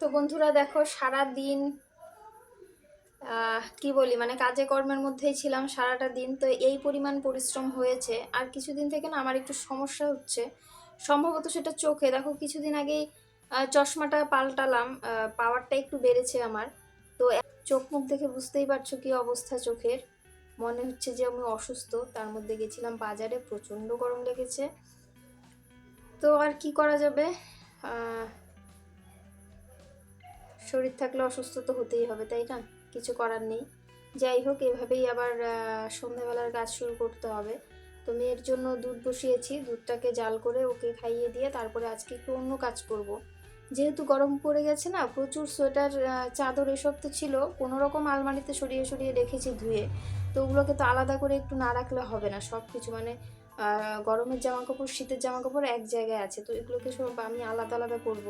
তো বন্ধুরা দেখো সারা দিন কি বলি মানে কাজে কর্মের মধ্যেই ছিলাম সারাটা দিন। তো এই পরিমাণ পরিশ্রম হয়েছে। আর কিছুদিন থেকে না আমার একটু সমস্যা হচ্ছে। সম্ভবত সেটা চোখে। দেখো, কিছুদিন আগেই চশমাটা পাল্টালাম পাওয়ারটা একটু বেড়েছে আমার। তো চোখ মুখ দেখে বুঝতেই পারছ কি অবস্থা চোখের। মনে হচ্ছে যে আমি অসুস্থ। তার মধ্যে গেছিলাম বাজারে, প্রচণ্ড গরম লেগেছে। তো আর কি করা যাবে? শরীর থাকলে অসুস্থ তো হতেই হবে, তাই না? কিছু করার নেই। যাই হোক, এভাবেই আবার সন্ধ্যাবেলার কাজ শুরু করতে হবে। তো মেয়ের জন্য দুধ বসিয়েছি, দুধটাকে জাল করে ওকে খাইয়ে দিয়ে তারপরে আজকে একটু অন্য কাজ করব। যেহেতু গরম পড়ে গেছে না, প্রচুর সোয়েটার চাদর এসব তো ছিল কোনো রকম আলমারিতে সরিয়ে সরিয়ে রেখেছি ধুয়ে। তো ওগুলোকে তো আলাদা করে একটু না রাখলে হবে না, সব কিছু মানে গরমের জামা কাপড় শীতের জামা কাপড় এক জায়গায় আছে, তো এগুলোকে সব আমি আলাদা আলাদা করব।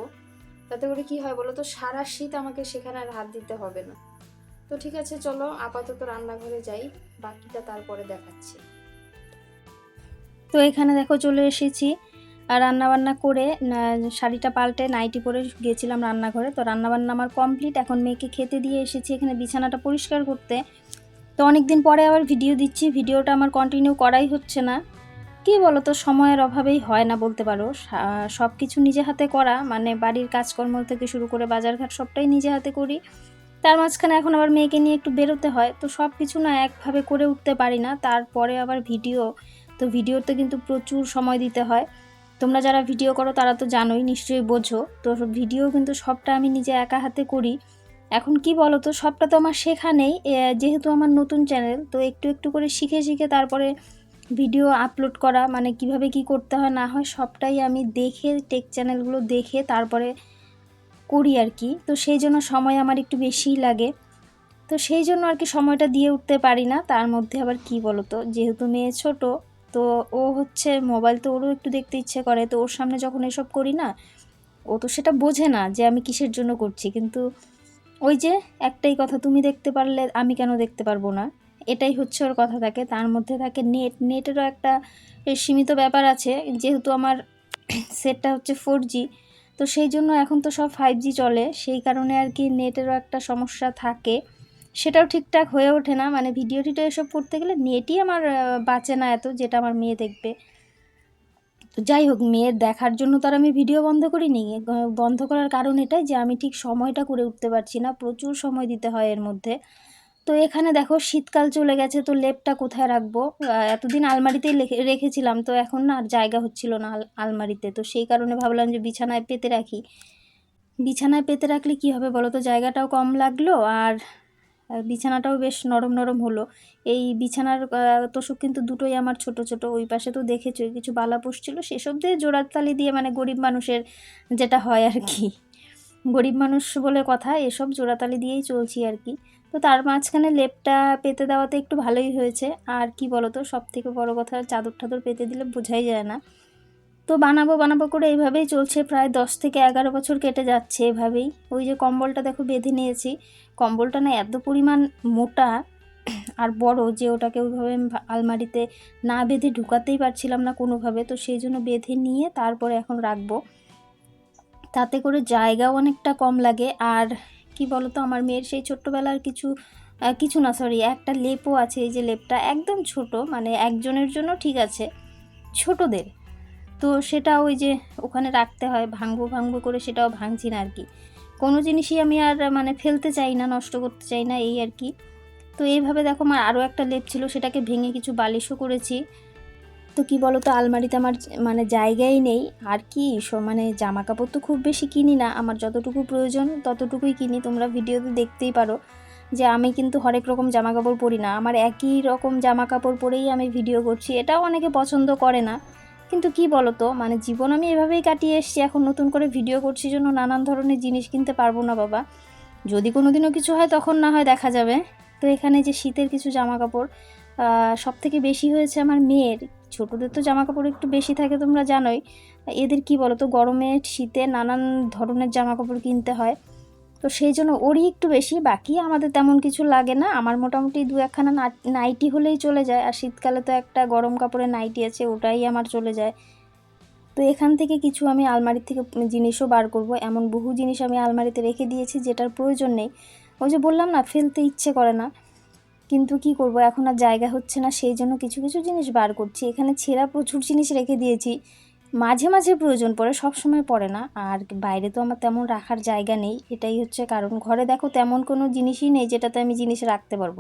তাতে করে কি হয় বলো তো? সারা শীত আমাকে সেখানে আর হাত দিতে হবে না। তো ঠিক আছে, চলো আপাতত রান্নাঘরে যাই, বাকিটা তারপরে দেখাচ্ছি। তো এখানে দেখো চলে এসেছি। আর রান্নাবান্না করে শাড়িটা পাল্টে নাইটি পরে গেছিলাম রান্নাঘরে। তো রান্নাবান্না আমার কমপ্লিট। এখন মেয়েকে খেতে দিয়ে এসেছি এখানে বিছানাটা পরিষ্কার করতে। তো অনেক দিন পরে আবার ভিডিও দিচ্ছি। ভিডিওটা আমার কন্টিনিউ করাই হচ্ছে না। কি বলো তো সময়ের অভাবেই হয় না বলতে পারো। সব কিছু নিজে হাতে করা মানে বাড়ির কাজকর্ম থেকে শুরু করে বাজারঘাট সবটাই নিজে হাতে করি। তার মাঝখানে এখন আবার মেয়েকে নিয়ে একটু বেরোতে হয়, তো সব কিছু না একভাবে করে উঠতে পারি না। তারপরে আবার ভিডিও, তো ভিডিওতে কিন্তু প্রচুর সময় দিতে হয়। তোমরা যারা ভিডিও করো তারা তো জানোই, নিশ্চয়ই বোঝো। তো ভিডিও কিন্তু সবটা আমি নিজে একা হাতে করি। এখন কি বলো তো সবটা তো আমার শেখা নেই। যেহেতু আমার নতুন চ্যানেল, তো একটু একটু করে শিখে শিখে তারপরে ভিডিও আপলোড করা মানে কীভাবে কি করতে হয়, না হয় সবটাই আমি দেখে টেক চ্যানেলগুলো দেখে তারপরে করি আর কি। তো সেই জন্য সময় আমার একটু বেশিই লাগে। তো সেই জন্য আর কি সময়টা দিয়ে উঠতে পারি না। তার মধ্যে আবার কি বলো তো যেহেতু মেয়ে ছোট, তো ও হচ্ছে মোবাইল তো ওরও একটু দেখতে ইচ্ছে করে। তো ওর সামনে যখন এসব করি না, ও তো সেটা বোঝে না যে আমি কিসের জন্য করছি। কিন্তু ওই যে একটাই কথা, তুমি দেখতে পারলে আমি কেন দেখতে পারব না? এটাই হচ্ছে ওর কথা থাকে। তার মধ্যে থাকে নেট নেটেরও একটা সীমিত ব্যাপার আছে। যেহেতু আমার সেটটা হচ্ছে ফোর জি তো সেই জন্য এখন তো সব ফাইভ জি চলে। সেই কারণে আর কি নেটেরও একটা সমস্যা থাকে। সেটাও ঠিকঠাক হয়ে ওঠে না। মানে ভিডিও টিডিও এসব করতে গেলে নেটই আমার বাঁচে না এত, যেটা আমার মেয়ে দেখবে। তো যাই হোক, মেয়ের দেখার জন্য তো আর আমি ভিডিও বন্ধ করিনি। বন্ধ করার কারণ এটাই যে আমি ঠিক সময়টা করে উঠতে পারছি না। প্রচুর সময় দিতে হয় এর মধ্যে। তো এখানে দেখো শীতকাল চলে গেছে, তো লেপটা কোথায় রাখব? এতদিন আলমারিতেই রেখেছিলাম, তো এখন না আর জায়গা হচ্ছিল না আলমারিতে। তো সেই কারণে ভাবলাম যে বিছানায় পেতে রাখি। বিছানায় পেতে রাখলে কি হবে বলো তো? জায়গাটাও কম লাগল আর বিছানাটাও বেশ নরম নরম হলো। এই বিছানার তোষক কিন্তু দুটোই আমার ছোট ছোট। ওই পাশে তো দেখেছ, কিছু বালা ছিল সেসব দিয়ে জোড়াতালি দিয়ে মানে গরিব মানুষের যেটা হয় আর কি। গরিব মানুষ বলে কথা, এসব জোড়াতালি দিয়েই চলছি আর কি। তো তার মাঝখানে লেপটা পেতে দেওয়াতে একটু ভালোই হয়েছে। আর কি বলো তো সব থেকে বড় কথা, চাদর টাদর পেতে দিলে বোঝাই যায় না। তো বানাবো বানাবো করে এইভাবেই চলছে, প্রায় দশ থেকে এগারো বছর কেটে যাচ্ছে এভাবেই। ওই যে কম্বলটা দেখো বেঁধে নিয়েছি। কম্বলটা না এত পরিমাণ মোটা আর বড় যে ওটাকে ওইভাবে আলমারিতে না বেঁধে ঢুকাতেই পারছিলাম না কোনোভাবে। তো সেই জন্য বেঁধে নিয়ে তারপরে এখন রাখব। তাতে করে জায়গাও অনেকটা কম লাগে। আর কি বলতো, আমার মেয়ের সেই ছোট্টবেলার কিছু কিছু না সরি একটা লেপও আছে, এই যে লেপটা একদম ছোট মানে একজনের জন্য ঠিক আছে, ছোটদের। তো সেটা ওই যে ওখানে রাখতে হয় ভাঙবো ভাঙবো করে সেটাও ভাঙছি না আর কি। কোনো জিনিসই আমি আর মানে ফেলতে চাই না, নষ্ট করতে চাই না, এই আর কি। তো এইভাবে দেখো, আমার আরও একটা লেপ ছিল, সেটাকে ভেঙে কিছু বালিশও করেছি। তো কি বলো তো আলমারিতে আমার মানে জায়গাই নেই। আর কি মানে জামা কাপড় তো খুব বেশি কিনি না। আমার যতটুকু প্রয়োজন, ততটুকুই কিনি। তোমরা ভিডিওতে দেখতেই পারো যে আমি কিন্তু হরেক রকম জামা কাপড় পরি না। আমার একই রকম জামা কাপড় পরেই আমি ভিডিও করছি। এটাও অনেকে পছন্দ করে না। কিন্তু কি বলো তো মানে জীবন আমি এভাবেই কাটিয়ে এসেছি। এখন নতুন করে ভিডিও করছি জন্য নানান ধরনের জিনিস কিনতে পারব না বাবা। যদি কোনো দিনও কিছু হয়, তখন না হয় দেখা যাবে। তো এখানে যে শীতের কিছু জামা কাপড় সব থেকে বেশি হয়েছে আমার মেয়ের। ছোটদের তো জামা কাপড় একটু বেশি থাকে, তোমরা জানোই। এদের কি বলো তো গরমে শীতে নানান ধরনের জামা কাপড় কিনতে হয়। তো সেই জন্য ওরই একটু বেশি, বাকি আমাদের তেমন কিছু লাগে না। আমার মোটামুটি দু একখানা নাইটি হলেই চলে যায়। আর শীতকালে তো একটা গরম কাপড়ের নাইটি আছে, ওটাই আমার চলে যায়। তো এখান থেকে কিছু আমি আলমারির থেকে জিনিসও বার করব। এমন বহু জিনিস আমি আলমারিতে রেখে দিয়েছি, যেটার প্রয়োজন নেই। ওই যে বললাম না, ফেলতে ইচ্ছে করে না। কিন্তু কি করব? এখন আর জায়গা হচ্ছে না, সেই জন্য কিছু কিছু জিনিস বার করছি। এখানে ছেঁড়া প্রচুর জিনিস রেখে দিয়েছি। মাঝে মাঝে প্রয়োজন পড়ে সব সময় পড়ে না। আর বাইরে তো আমার তেমন রাখার জায়গা নেই, এটাই হচ্ছে কারণ। ঘরে দেখো তেমন কোনো জিনিসই নেই যেটাতে আমি জিনিস রাখতে পারব।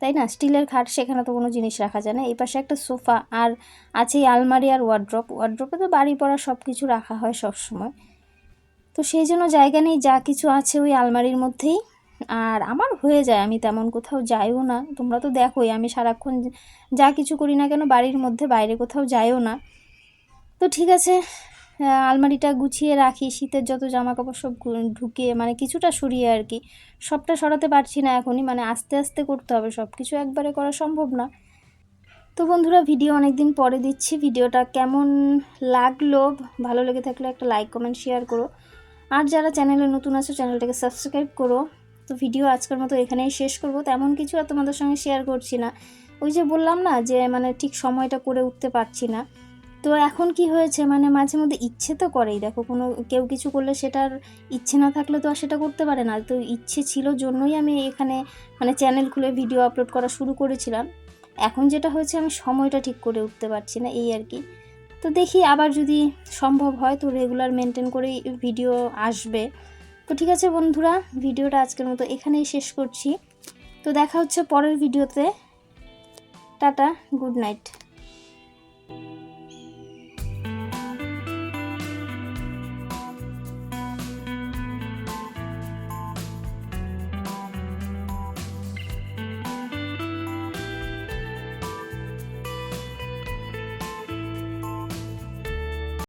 তাই না? স্টিলের খাট, সেখানে তো কোনো জিনিস রাখা যায় না। এই পাশে একটা সোফা আর আছে আলমারি আর ওয়ার্ড্রপ। ওয়ার্ড্রপে তো বাড়ি পড়া সব কিছু রাখা হয় সব সময় তো সেই জন্য জায়গা নেই, যা কিছু আছে ওই আলমারির মধ্যেই। আর আমার হয়ে যায়, আমি তেমন কোথাও যাইও না। তোমরা তো দেখোই, আমি সারাক্ষণ যা কিছু করি না কেন, বাড়ির মধ্যে, বাইরে কোথাও যাইও না। তো ঠিক আছে আলমারিটা গুছিয়ে রাখি, শীতের যত জামা কাপড় সব ঢুকিয়ে মানে কিছুটা সরিয়ে আর কি। সবটা সরাতে পারছি না এখনই মানে আস্তে আস্তে করতে হবে সব কিছু একবারে করা সম্ভব না। তো বন্ধুরা, ভিডিও অনেক দিন পরে দিচ্ছি। ভিডিওটা কেমন লাগল, ভালো লেগে থাকলে একটা লাইক, কমেন্ট, শেয়ার করো। আর যারা চ্যানেলে নতুন আছো, চ্যানেলটাকে সাবস্ক্রাইব করো। তো ভিডিও আজকের মতো এখানেই শেষ করব। তেমন কিছু আর তোমাদের সঙ্গে শেয়ার করছি না। ওই যে বললাম না যে মানে ঠিক সময়টা করে উঠতে পারছি না। তো এখন কি হয়েছে? মানে মাঝে মধ্যে ইচ্ছে তো করেই। দেখো, কোনো, কেউ কিছু করলে সেটার ইচ্ছে না থাকলে তো আর সেটা করতে পারে না। তো ইচ্ছে ছিল জন্যই আমি এখানে মানে চ্যানেল খুলে ভিডিও আপলোড করা শুরু করেছিলাম। এখন যেটা হয়েছে, আমি সময়টা ঠিক করে উঠতে পারছি না, এই আর কি। তো দেখি আবার যদি সম্ভব হয়, তো রেগুলার মেনটেন করেই ভিডিও আসবে। তো ঠিক আছে বন্ধুরা, ভিডিওটা আজকের মতো এখানেই শেষ করছি। তো দেখা হচ্ছে পরের ভিডিওতে। Tata, good night.